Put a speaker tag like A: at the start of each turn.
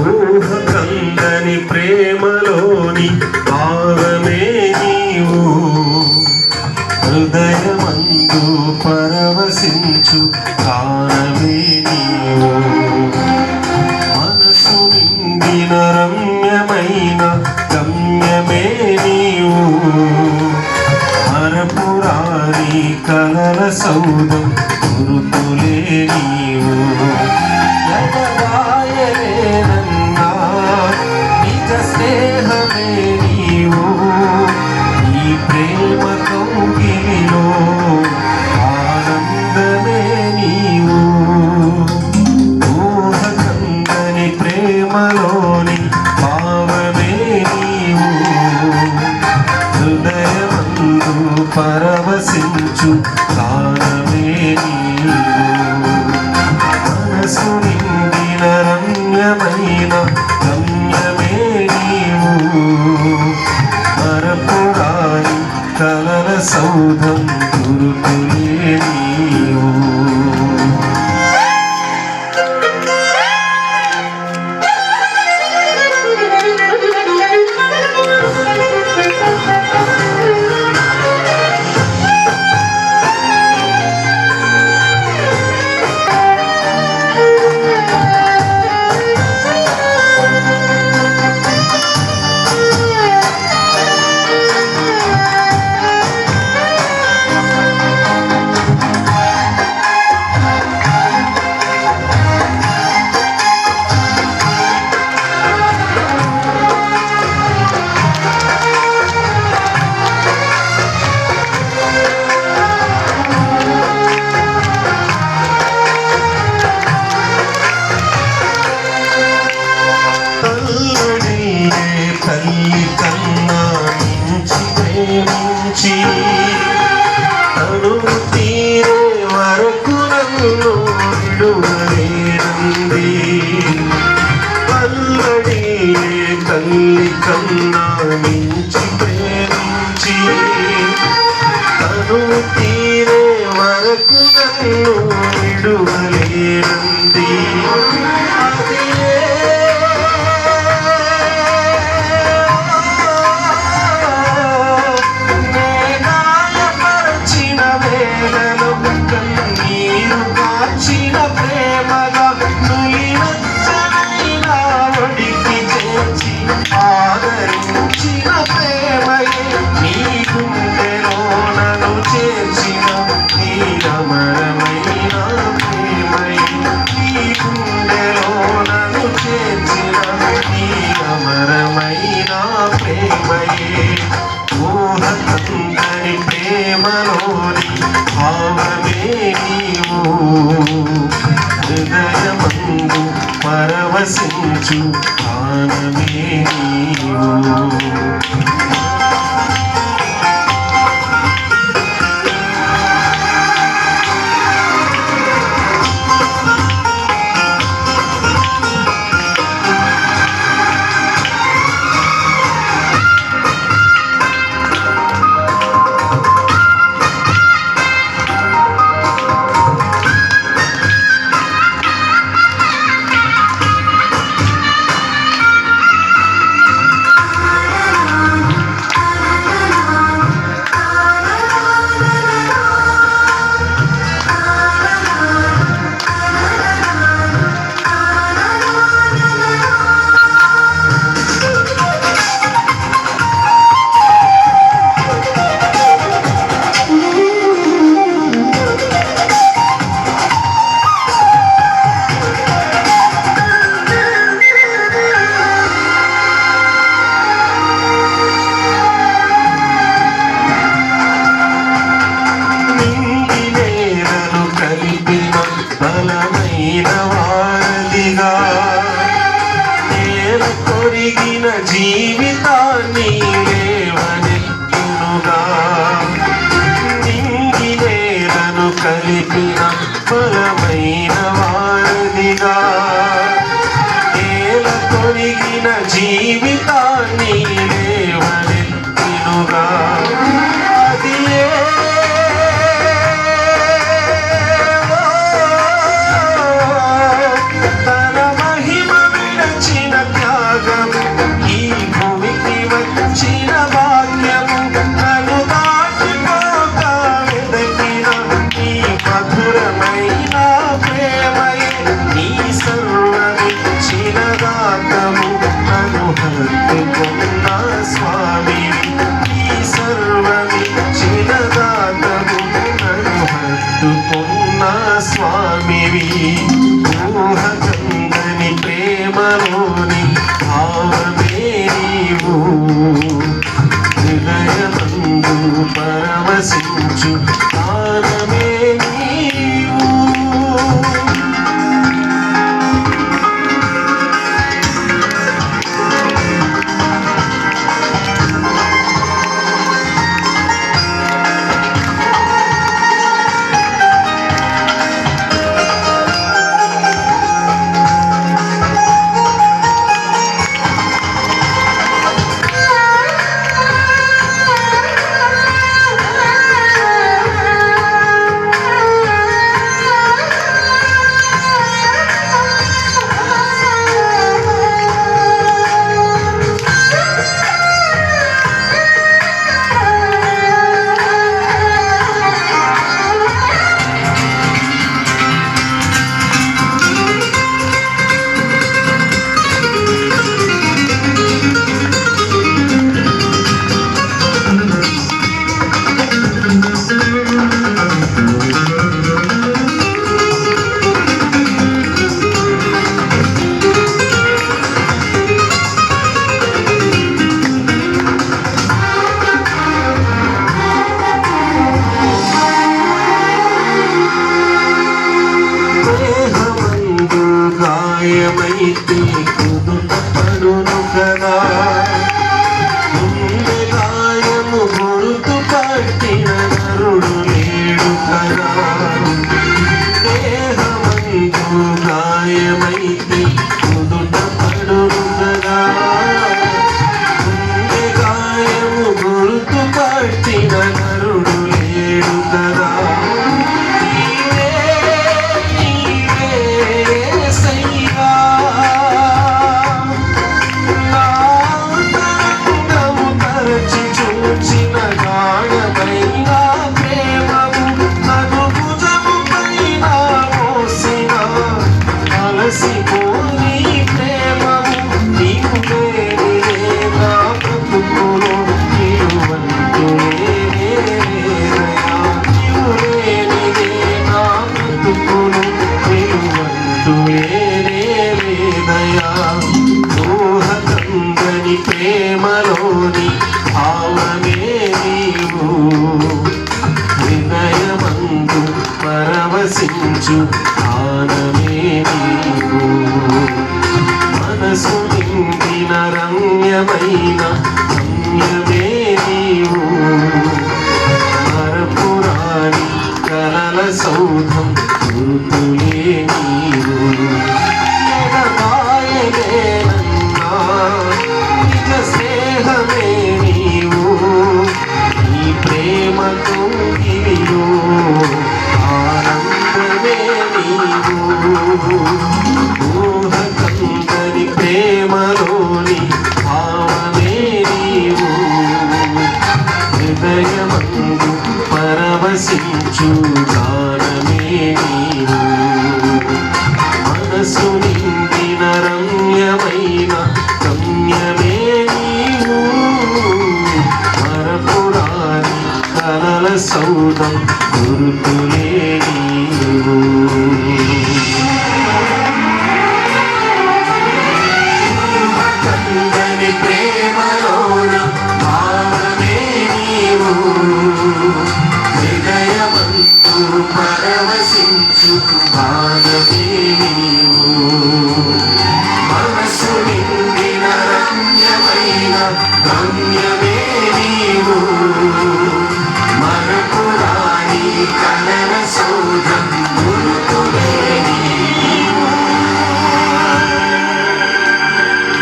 A: ఊహకందని ప్రేమలోని భావమే నీవు. హృదయమందు పరవశించు కానమే నీవు. మనసు నిండిన రమ్యమైన గమ్యమే నీవు. మరపురాణి కలల సౌదం గురుతులే నీవు. ain't కలల సౌధం గురుతులే నీవు తను తీరే వరకు నన్ను విడువలేనంది పల్లడి తల్లి కన్నా మించి ప్రేమించి తను తీరే వరకు నన్ను అమరమైన ప్రేమయే. ఊహకందని ప్రేమలోని భావమే నీవు. హృదయమందు పరవశించు హృదయమందు పరవశించు గానమే నీవు. మనసు నిండిన రమ్యమైన రమ్యమే నీవు. మరపురాని కలల సౌదం గురుతులే will be.